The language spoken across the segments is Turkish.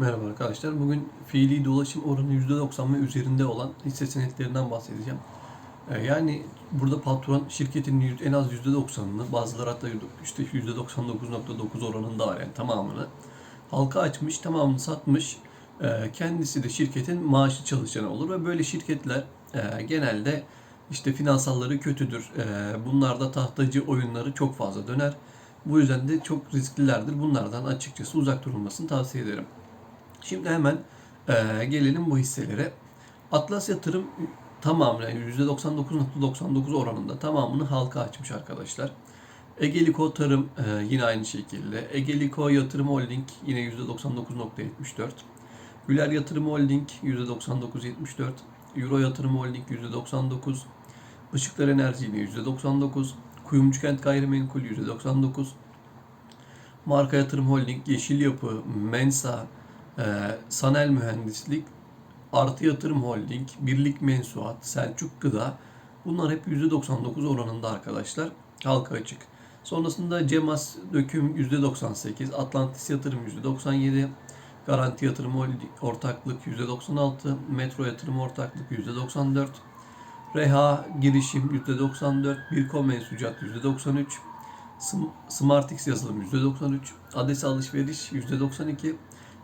Merhaba arkadaşlar. Bugün fiili dolaşım oranı %90 ve üzerinde olan hisse senetlerinden bahsedeceğim. Ee, Yani burada patron şirketin en az %90'ını, bazıları hatta işte %99.9 oranında var yani tamamını halka açmış, tamamını satmış. Ee, Kendisi de şirketin maaşlı çalışanı olur ve böyle şirketler e, genelde işte finansalları kötüdür. Ee, Bunlarda tahtacı oyunları çok fazla döner. Bu yüzden de çok risklilerdir. Bunlardan açıkçası uzak durulmasını tavsiye ederim. Şimdi hemen eee, gelelim bu hisselere. Atlas Yatırım tamamı yani %99.99 oranında tamamını halka açmış arkadaşlar. Egeliko Tarım eee, yine aynı şekilde. Egeliko Yatırım Holding yine %99.74. Güler Yatırım Holding %99.74. Euro Yatırım Holding %99. Işıklar Enerji yine %99. Kuyumcu Kent Gayrimenkul %99. Marka Yatırım Holding, Yeşil Yapı, Mensa, e, Sanel Mühendislik, Artı Yatırım Holding, Birlik Mensuat, Selçuk Gıda bunlar hep %99 oranında arkadaşlar. Halka açık. Sonrasında Cemas Döküm %98, Atlantis Yatırım %97, Garanti Yatırım Ortaklık %96, Metro Yatırım Ortaklık %94, Reha Girişim %94, Birko Mensucat %93, Sm- Smartix yazılım %93, Ades Alışveriş %92,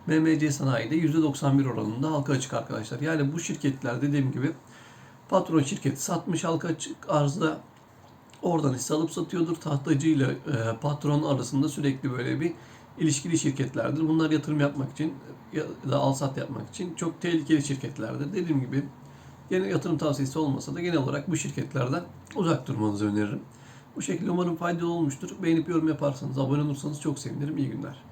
MMC Sanayi'de %91 oranında halka açık arkadaşlar. Yani bu şirketler dediğim gibi patron şirketi satmış halka açık arzda oradan hisse alıp satıyordur. Tahtacı ile patron arasında sürekli böyle bir ilişkili şirketlerdir. Bunlar yatırım yapmak için ya da al sat yapmak için çok tehlikeli şirketlerdir. Dediğim gibi yine yatırım tavsiyesi olmasa da genel olarak bu şirketlerden uzak durmanızı öneririm. Bu şekilde umarım faydalı olmuştur. Beğenip yorum yaparsanız, abone olursanız çok sevinirim. İyi günler.